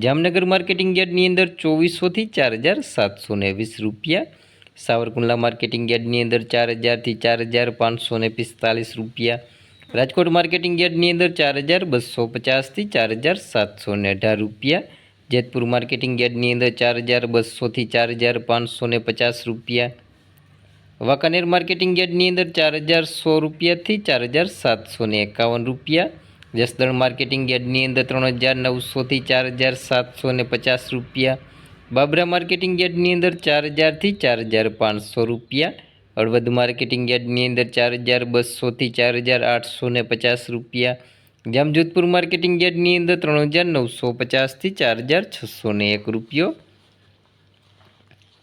Jamnagar marketing યાર્ડની અંદર ચોવીસોથી ચાર હજાર સાતસો ને વીસ રૂપિયા. સાવરકુંડલા માર્કેટિંગ યાર્ડની અંદર ચાર હજારથી ચાર હજાર પાંચસો ને પિસ્તાલીસ રૂપિયા. રાજકોટ માર્કેટિંગ યાર્ડની અંદર ચાર હજાર બસો પચાસથી ચાર હજાર સાતસો ને અઢાર રૂપિયા. જેતપુર માર્કેટિંગ યાર્ડની અંદર ચાર હજાર બસોથી ચાર હજાર પાંચસો ને પચાસ રૂપિયા. વાંકાનેર માર્કેટિંગ યાર્ડની અંદર ચાર હજાર સો રૂપિયાથી ચાર હજાર સાતસો ને એકાવન રૂપિયા. જસદણ માર્કેટિંગ યાર્ડની અંદર ત્રણ હજાર નવસોથી ચાર હજાર સાતસો ને પચાસ રૂપિયા. બાબરા માર્કેટિંગ યાર્ડની અંદર ચાર હજારથી ચાર હજાર પાંચસો રૂપિયા. હળવદ માર્કેટિંગ યાર્ડની અંદર ચાર હજાર બસોથી ચાર હજાર આઠસો ને પચાસ રૂપિયા. જામજોધપુર માર્કેટિંગ યાર્ડની અંદર ત્રણ હજાર નવસો પચાસથી ચાર હજાર છસો ને એક રૂપિયો.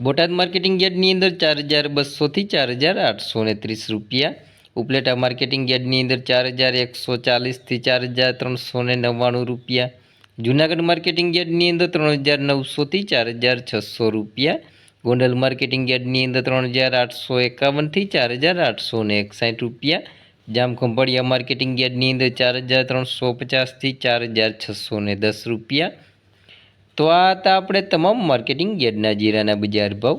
બોટાદ માર્કેટિંગ યાર્ડની અંદર ચાર હજાર બસોથી ચાર હજાર આઠસો ને ત્રીસ રૂપિયા. ઉપલેટા માર્કેટિંગ યાર્ડની અંદર ચાર હજાર એકસો ચાલીસથી ચાર હજાર ત્રણસો ને નવ્વાણું રૂપિયા. જૂનાગઢ માર્કેટિંગ યાર્ડની અંદર ત્રણ હજાર નવસોથી ચાર હજાર છસો રૂપિયા. ગોંડલ માર્કેટિંગ યાર્ડની અંદર ત્રણ હજાર આઠસો એકાવનથી ચાર હજાર આઠસો ને એકસાઠ રૂપિયા. જામખંભાળિયા માર્કેટિંગ યાર્ડની અંદર ચાર હજાર ત્રણસો પચાસથી ચાર હજાર છસો ને દસ રૂપિયા. તો આ હતા આપણે તમામ માર્કેટિંગ યાર્ડના જીરાના બજાર ભાવ.